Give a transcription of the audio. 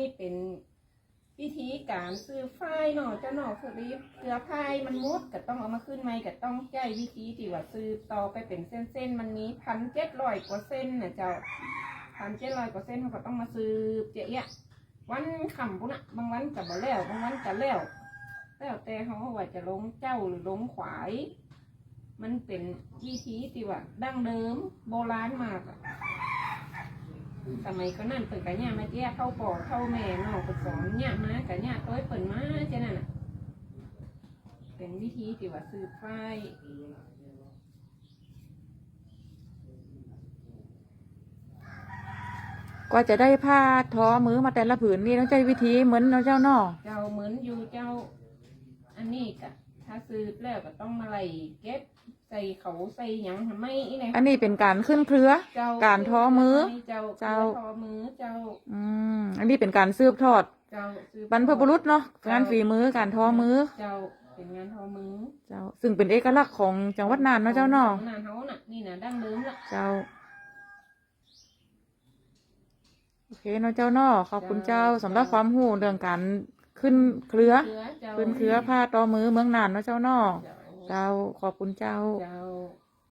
นี่เป็นวิธีการซื้อฝ้ายเนาะเจ้าเนาะคือรีบเกลือพายมันมุดก็ต้องเอามาขึ้นไหมก็ต้องใจวิธีที่ว่าซื้อต่อไปเป็นเส้นๆมันนี้พันเจ็ดร้อยกว่าเส้นนะเจ้าพันเจ็ดร้อยกว่าเส้นเขาก็ต้องมาซื้อเจ๊ยะวันขำปุ่นอะบางวันกับบ่แล้วบางวันกับแล้วแล้วแต่เขาว่าจะลงเจ้าหรือลงขวาย มันเป็นวิธีที่ว่าดั้งเดิมโบราณมากอะ สมัยก็นั่นเปิดกันเนี่ยมาเจ้เข้าปอเข้าแม่เนอกสอนเนี่ยมากันเนี่ยต้อยเปิดมาเจ้านั่นน่ะเป็นวิธีที่ว่าซื้อไฟกว่าจะได้ผ้าท้อมือมาแต่ละผืนนี่ต้องใช้วิธีเหมือนเจ้าเนาะเจ้าเหมือนอยู่เจ้าอันนี้กะ ถ้าซื้อแล้วก็ต้องมาไล่เก็บใส่เขาใส่หยังทำไมอีไหนอันนี้เป็นการขึ้นเครือ เจ้าการท้อมือเจ้าเจ้า ทอมือเจ้าอืมอันนี้เป็นการสืบทอด เจ้าซื้อ บรรพบุรุษเนาะงานฝีมือการท้อมือ เจ้าเป็นงานทอมือเจ้า ซึ่งเป็นเอกลักษณ์ของจังหวัดน่านเนาะเจ้าเนาะของนานเขาน่ะนี่นะดั้งเดิมละเจ้าโอเคเนาะเจ้าเนาะขอบคุณเจ้าสำหรับความรู้เรื่องการ ขึ้นเครือเครือเจ้าขึ้นเครือผ้าต่อมือเมืองน่านเนาะเจ้าเนาะเจ้าเจ้าขอบคุณเจ้า เจ้า